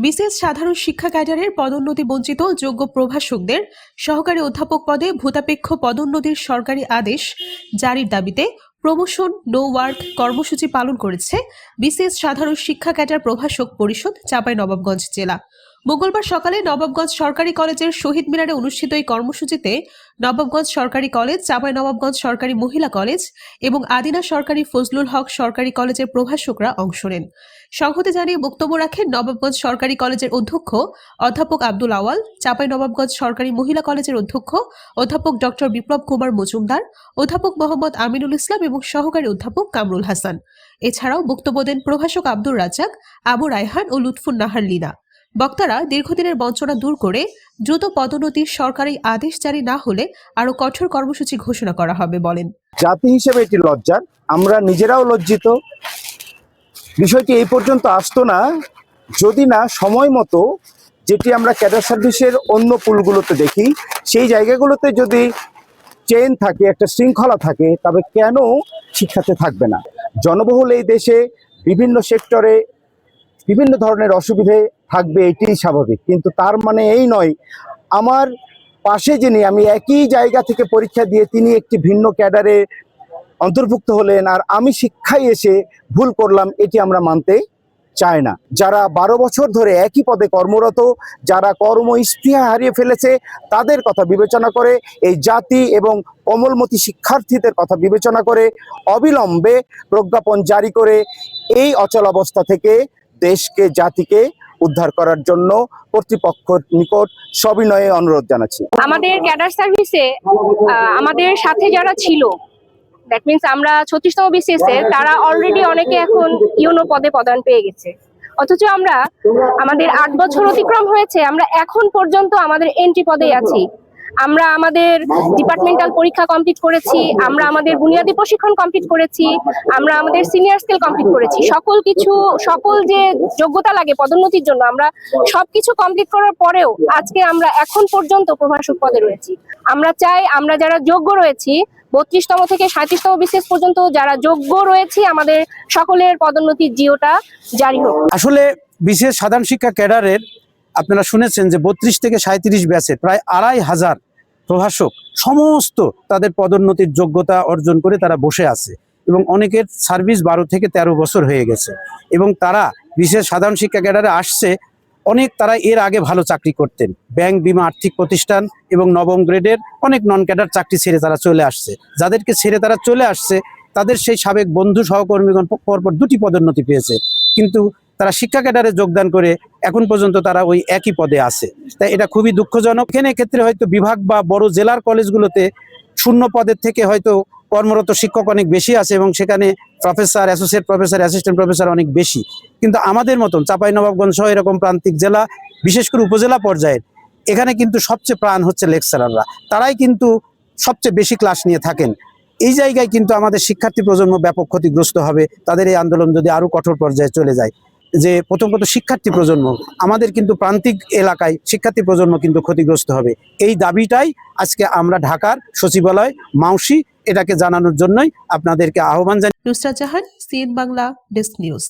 BCS সাধারণ শিক্ষা ক্যাডারের পদোন্নতি বঞ্চিত যোগ্য প্রভাষকদের সহকারী অধ্যাপক পদে ভূতাপেক্ষ পদোন্নতির সরকারি আদেশ জারির দাবিতে প্রমোশন, নো ওয়ার্ক কর্মসূচি পালন করেছে বিসিএস সাধারণ শিক্ষা ক্যাডার প্রভাষক পরিষদ চাঁপাই নবাবগঞ্জ জেলা। মঙ্গলবার সকালে নবাবগঞ্জ সরকারি কলেজের শহীদ মিনারে অনুষ্ঠিত এই কর্মসূচিতে নবাবগঞ্জ সরকারি কলেজ চাঁপাইনবাবগঞ্জ সরকারি মহিলা কলেজ এবং আদিনা সরকারি ফজলুল হক সরকারি কলেজের প্রভাষকরা অংশ নেন। সংহতি জানিয়ে বক্তব্য রাখেন নবাবগঞ্জ সরকারি কলেজের অধ্যক্ষ অধ্যাপক আব্দুল আওয়াল চাঁপাইনবাবগঞ্জ সরকারি মহিলা কলেজের অধ্যক্ষ অধ্যাপক ডক্টর বিপ্লব কুমার মজুমদার, অধ্যাপক মোহাম্মদ আমিনুল ইসলাম এবং সহকারী অধ্যাপক কামরুল হাসান। এছাড়াও বক্তব্য দেন প্রভাষক আব্দুর রাজাক আবু রায়হান ও লুৎফুন নাহার লীনা। বক্তারা দীর্ঘদিনের বঞ্চনা দূর করে দ্রুত পদোন্নতির সরকারি আদেশ জারি না হলে আরও কঠোর কর্মসূচি ঘোষণা করা হবে বলেন। জাতি হিসেবে এটি লজ্জার। আমরা নিজেরাও লজ্জিত। বিষয়টি এই পর্যন্ত আসতো না। যদি না সময় মতো যেটি আমরা ক্যাডার সার্ভিসের অন্য পুলগুলোতে দেখি, সেই জায়গাগুলোতে যদি চেন থাকে, একটা শৃঙ্খলা থাকে, তবে কেন শিক্ষাতে থাকবে না? জনবহুল এই দেশে বিভিন্ন সেক্টরে বিভিন্ন ধরনের অসুবিধে থাকবে, এটিই স্বাভাবিক। কিন্তু তার মানে এই নয়, আমার পাশে যিনি, আমি একই জায়গা থেকে পরীক্ষা দিয়ে তিনি একটি ভিন্ন ক্যাডারে অন্তর্ভুক্ত হলেন আর আমি শিক্ষায় এসে ভুল করলাম, এটি আমরা মানতে চায় না। যারা বারো বছর ধরে একই পদে কর্মরত, যারা কর্ম স্পৃহা হারিয়ে ফেলেছে, তাদের কথা বিবেচনা করে, এই জাতি এবং কমলমতি শিক্ষার্থীদের কথা বিবেচনা করে অবিলম্বে প্রজ্ঞাপন জারি করে এই অচল অবস্থা থেকে দেশকে, জাতিকে উদ্ধার করার জন্য কর্তৃপক্ষের নিকট সবিনয়ে অনুরোধ জানাচ্ছি। আমাদের ক্যাডার সার্ভিসে আমাদের সাথে যারা ছিল দ্যাট মিন্স আমরা ছত্রিশতম বিসিএস এর তারা অলরেডি অনেকে এখন ইউনো পদে পদায়ন পেয়ে গেছে। অথচ আমরা আমাদের আট বছর অতিক্রম হয়েছে, আমরা এখন পর্যন্ত আমাদের এন্ট্রি পদেই আছি। আমরা আমাদের ডিপার্টমেন্টাল পরীক্ষা কমপ্লিট করেছি, আমরা আমাদের বুনিয়াদী প্রশিক্ষণ কমপ্লিট করেছি, আমরা আমাদের সিনিয়র স্কেল কমপ্লিট করেছি। সকল কিছু, সকল যে যোগ্যতা লাগে পদোন্নতির জন্য আমরা সবকিছু কমপ্লিট করার পরেও আজকে আমরা এখন পর্যন্ত প্রভাষক পদে রয়েছি। আমরা চাই আমরা যারা যোগ্য রয়েছি, বত্রিশতম থেকে সাঁত্রিশতম বিশেষ পর্যন্ত যারা যোগ্য রয়েছে, আমাদের সকলের পদোন্নতির জিওটা জারি হোক। আসলে বিশেষ সাধারণ শিক্ষা ক্যাডারের আপনারা শুনেছেন যে বত্রিশ থেকে সাঁত্রিশ ব্যাচে প্রায় আড়াই হাজার প্রভাষক সমস্ত তাদের পদোন্নতির যোগ্যতা অর্জন করে তারা বসে আছে এবং অনেকের সার্ভিস বারো থেকে ১৩ বছর হয়ে গেছে এবং তারা বিশেষ সাধারণ শিক্ষা ক্যাডারে আসছে। অনেক তারা এর আগে ভালো চাকরি করতেন। ব্যাংক বিমা আর্থিক প্রতিষ্ঠান এবং নবম গ্রেডের অনেক নন ক্যাডার চাকরি ছেড়ে তারা চলে আসছে। যাদেরকে ছেড়ে তারা চলে আসছে, তাদের সেই সাবেক বন্ধু সহকর্মীগণ পরপর দুটি পদোন্নতি পেয়েছে। কিন্তু তারা শিক্ষা ক্যাডারে যোগদান করে এখন পর্যন্ত তারা ওই একই পদে আছে। তাই এটা খুবই দুঃখজনক। এখানে ক্ষেত্রে হয়তো বিভাগ বা বড় জেলার কলেজগুলোতে শূন্য পদের থেকে হয়তো কর্মরত শিক্ষক অনেক বেশি আছে এবং সেখানে professor associate professor assistant professor অনেক বেশি। কিন্তু আমাদের মতন চাঁপাইনবাবগঞ্জ সহ এরকম প্রান্তিক জেলা, বিশেষ করে উপজেলা পর্যায়ের, এখানে কিন্তু সবচেয়ে প্রাণ হচ্ছে লেকচারাররা। তারাই কিন্তু সবচেয়ে বেশি ক্লাস নিয়ে থাকেন। এই জায়গায় কিন্তু আমাদের শিক্ষার্থী প্রজন্ম ব্যাপক ক্ষতিগ্রস্ত হবে। তাদের এই আন্দোলন যদি আরও কঠোর পর্যায়ে চলে যায় যে প্রথম কথা শিক্ষার্থী প্রজন্ম, আমাদের কিন্তু প্রান্তিক এলাকায় শিক্ষার্থী প্রজন্ম কিন্তু ক্ষতিগ্রস্ত হবে। এই দাবিটাই আজকে আমরা ঢাকার সচিবালয় মাউসি এটাকে জানানোর জন্যই আপনাদেরকে আহ্বান জানাই Nusrat Jahan, CN Bangla, desk news.